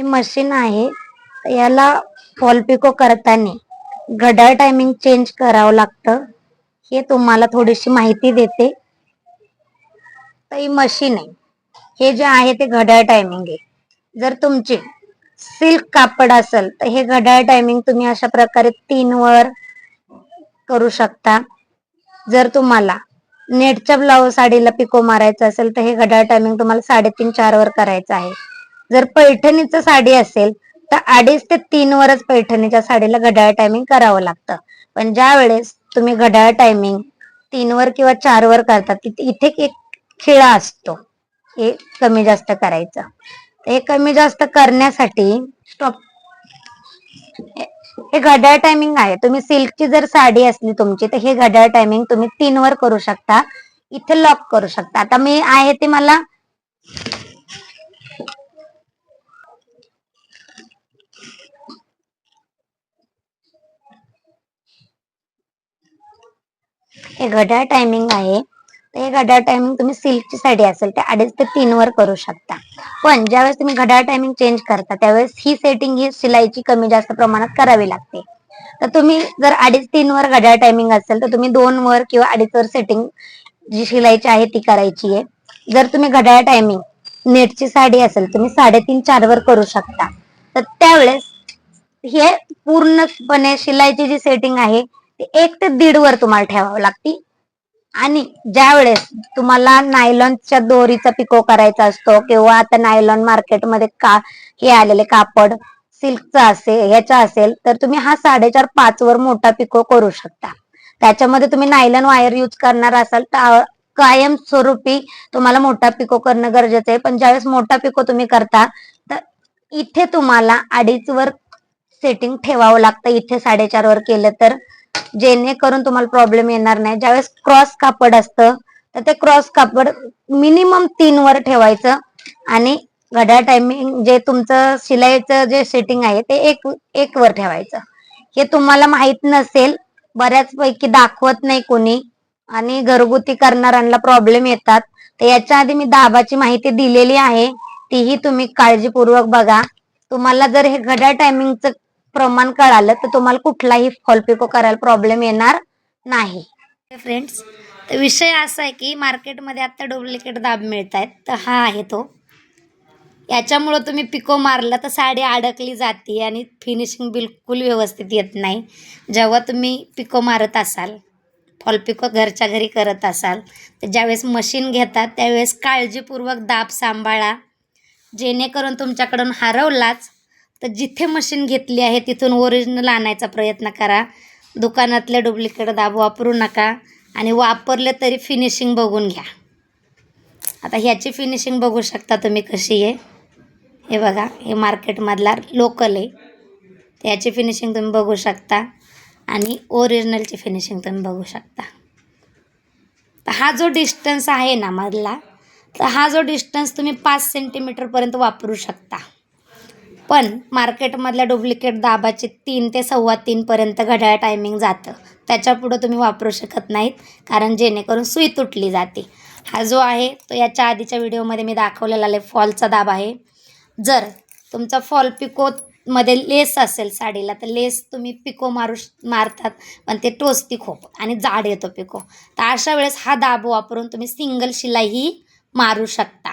हे मशीन आहे. याला फॉल पिको करताना घड्याळ टायमिंग चेंज करावं लागतं. हे तुम्हाला थोडीशी माहिती देते. तर ही मशीन आहे. हे जे आहे ते घड्याळ टायमिंग आहे. जर तुमचे सिल्क कापड असेल तर हे घड्याळ टायमिंग तुम्ही अशा प्रकारे तीन वर करू शकता. जर तुम्हाला नेटच्या ब्लाऊज साडीला पिको मारायचं असेल तर हे घड्याळ टायमिंग तुम्हाला साडेतीन चार वर करायचं आहे. जर पैठणीचं साडी असेल तर अडीच ते तीन वरच पैठणीच्या साडीला घड्याळ टायमिंग करावं लागतं. पण ज्या वेळेस तुम्ही घड्याळ टायमिंग तीन वर किंवा चार वर करतात इथे एक खिळा असतो. हे कमी जास्त करायचं. हे कमी जास्त करण्यासाठी स्टॉप हे घड्याळ टायमिंग आहे. तुम्ही सिल्कची जर साडी असली तुमची तर हे घड्याळ टायमिंग तुम्ही तीन वर करू शकता. इथे लॉक करू शकता. आता मी आहे ते मला हे घड्याळ टायमिंग आहे. तर हे घड्याळ टायमिंग तुम्ही सिल्कची साडी असेल ते अडीच ते तीन वर करू शकता. पण ज्यावेळेस तुम्ही घड्याळ टायमिंग चेंज करता त्यावेळेस ही सेटिंग ही शिलाईची कमी जास्त प्रमाणात करावी लागते. तर तुम्ही जर अडीच तीन वर घड्याळ टायमिंग असेल तर तुम्ही दोन वर किंवा अडीच वर सेटिंग जी शिलाईची आहे ती करायची आहे. जर तुम्ही घड्याळ टायमिंग नेटची साडी असेल तुम्ही साडेतीन चार वर करू शकता. तर त्यावेळेस हे पूर्णपणे शिलाईची जी सेटिंग आहे ती एक ते दीड वर तुम्हाला ठेवावं लागते आणि ज्या वेळेस तुम्हाला नायलॉनच्या दोरीचा पिको करायचा असतो किंवा आता नायलॉन मार्केटमध्ये का हे आलेले कापड सिल्कचा असेल ह्याचा असेल तर तुम्ही हा साडेचार पाच वर मोठा पिको करू शकता. त्याच्यामध्ये तुम्ही नायलॉन वायर यूज करणार असाल तर कायम स्वरूपी तुम्हाला मोठा पिको करणं गरजेचं आहे. पण ज्यावेळेस मोठा पिको तुम्ही करता तर इथे तुम्हाला अडीच वर सेटिंग ठेवावं लागतं. इथे साडेचार वर केलं तर जेणेकरून तुम्हाला प्रॉब्लेम येणार नाही. ज्यावेळेस क्रॉस कापड असतं तर ते क्रॉस कापड मिनिमम तीन वर ठेवायचं आणि घड्याळ टायमिंग जे तुमचं शिलाईचं जे सेटिंग आहे ते एक एक वर ठेवायचं. हे तुम्हाला माहीत नसेल बऱ्याचपैकी दाखवत नाही कोणी आणि घरगुती करणाऱ्यांना प्रॉब्लेम येतात. तर याच्या आधी मी दाबाची माहिती दिलेली आहे तीही तुम्ही काळजीपूर्वक बघा. तुम्हाला जर हे घड्याळ टायमिंगचं प्रमाण कळालं तर तुम्हाला कुठलाही फॉल पिको करायला प्रॉब्लेम येणार नाही. फ्रेंड्स तर विषय असा आहे की मार्केटमध्ये आत्ता डुप्लिकेट दाब मिळत आहेत तर हा आहे तो. याच्यामुळं तुम्ही पिको मारला तर साडी अडकली जाते आणि फिनिशिंग बिलकुल व्यवस्थित येत नाही. जेव्हा तुम्ही पिको मारत असाल फॉल पिको घरच्या घरी करत असाल तर ज्यावेळेस मशीन घेतात त्यावेळेस काळजीपूर्वक दाब सांभाळा. जेणेकरून तुमच्याकडून हरवलाच तर जिथे मशीन घेतली आहे तिथून ओरिजिनल आणायचा प्रयत्न करा. दुकानातले डुप्लिकेट दाब वापरू नका आणि वापरले तरी फिनिशिंग बघून घ्या. आता ह्याची फिनिशिंग बघू शकता तुम्ही कशी आहे. हे बघा हे मार्केटमधला लोकल आहे. त्याची फिनिशिंग तुम्ही बघू शकता आणि ओरिजिनलची फिनिशिंग तुम्ही बघू शकता. तर हा जो डिस्टन्स आहे ना मधला तर हा जो डिस्टन्स तुम्ही पाच सेंटीमीटरपर्यंत वापरू शकता. पण मार्केटमधल्या डुप्लिकेट दाबाचे तीन ते सव्वा तीनपर्यंत घड्याळ टायमिंग जातं. त्याच्या पुढं तुम्ही वापरू शकत नाहीत कारण जेणेकरून सुई तुटली जाते. हा जो आहे तो याच्या आधीच्या व्हिडिओमध्ये मी दाखवलेला आहे फॉलचा दाब आहे. जर तुमचा फॉल पिकोमध्ये लेस असेल साडीला तर लेस तुम्ही पिको मारू श- मारतात पण ते टोचती खूप आणि जाड येतो पिको. तर अशा वेळेस हा दाब वापरून तुम्ही सिंगल शिलाईही मारू शकता.